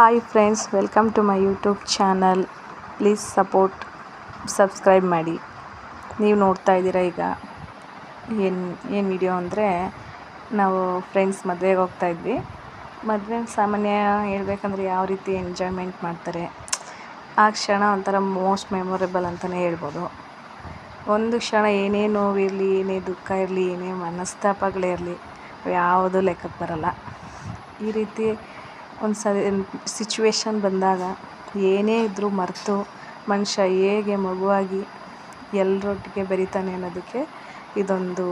Hi friends welcome to my YouTube channel please support subscribe ಮಾಡಿ ನೀವು ನೋಡ್ತಾ ಇದ್ದೀರಾ ಈಗ? ಏನು ಏನು ವಿಡಿಯೋ ಅಂದರೆ, ನಾವು ಫ್ರೆಂಡ್ಸ್ ಮದುವೆಗೆ ಹೋಗ್ತಾ ಇದ್ವಿ. ಮದುವೆ ಸಾಮಾನ್ಯ ಹೇಳ್ಬೇಕಂದ್ರೆ ಯಾವ ರೀತಿ ಎಂಜಾಯ್ಮೆಂಟ್ ಮಾಡ್ತಾರೆ? ಆ ಕ್ಷಣ ಒಂಥರ ಮೋಸ್ಟ್ ಮೆಮೊರೇಬಲ್ ಅಂತಲೇ ಹೇಳ್ಬೋದು. ಒಂದು ಕ್ಷಣ ಏನೇ ನೋವಿರಲಿ, ಏನೇ ದುಃಖ ಇರಲಿ, ಏನೇ ಮನಸ್ತಾಪಗಳಿರಲಿ ಯಾವುದು ಲೆಕ್ಕಕ್ಕೆ ಬರಲ್ಲ. ಈ ರೀತಿ ಒಂದು ಸರಿ ಸಿಚುವೇಶನ್ ಬಂದಾಗ ಏನೇ ಇದ್ದರೂ ಮರೆತು ಮನುಷ್ಯ ಹೇಗೆ ಮಗುವಾಗಿ ಎಲ್ಲರೊಟ್ಟಿಗೆ ಬೆರಿತಾನೆ ಅನ್ನೋದಕ್ಕೆ ಇದೊಂದು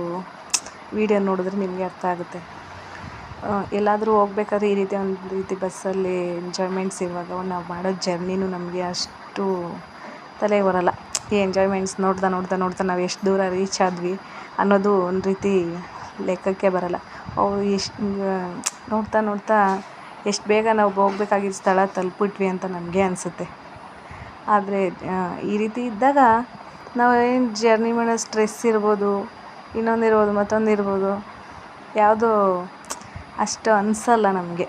ವಿಡಿಯೋ ನೋಡಿದ್ರೆ ನಿಮಗೆ ಅರ್ಥ ಆಗುತ್ತೆ. ಎಲ್ಲಾದರೂ ಹೋಗ್ಬೇಕಾದ್ರೆ ಈ ರೀತಿ ಒಂದು ರೀತಿ ಬಸ್ಸಲ್ಲಿ ಎಂಜಾಯ್ಮೆಂಟ್ಸ್ ಇರುವಾಗ ನಾವು ಮಾಡೋ ಜರ್ನಿನೂ ನಮಗೆ ಅಷ್ಟು ತಲೆಗೆ ಬರಲ್ಲ. ಈ ಎಂಜಾಯ್ಮೆಂಟ್ಸ್ ನೋಡ್ತಾ ನೋಡ್ತಾ ನೋಡ್ತಾ ನಾವು ಎಷ್ಟು ದೂರ ರೀಚ್ ಆದ್ವಿ ಅನ್ನೋದು ಒಂದು ರೀತಿ ಲೆಕ್ಕಕ್ಕೆ ಬರಲ್ಲ. ಅವು ಎಷ್ಟು ನೋಡ್ತಾ ನೋಡ್ತಾ ಎಷ್ಟು ಬೇಗ ನಾವು ಹೋಗ್ಬೇಕಾಗಿದ್ದ ಸ್ಥಳ ತಲುಪಿಟ್ವಿ ಅಂತ ನಮಗೆ ಅನಿಸುತ್ತೆ. ಆದರೆ ಈ ರೀತಿ ಇದ್ದಾಗ ನಾವು ಏನು ಜರ್ನಿ ಮಾಡೋ ಸ್ಟ್ರೆಸ್ ಇರ್ಬೋದು, ಇನ್ನೊಂದು ಇರ್ಬೋದು, ಮತ್ತೊಂದು ಇರ್ಬೋದು, ಯಾವುದೂ ಅಷ್ಟು ಅನಿಸಲ್ಲ ನಮಗೆ.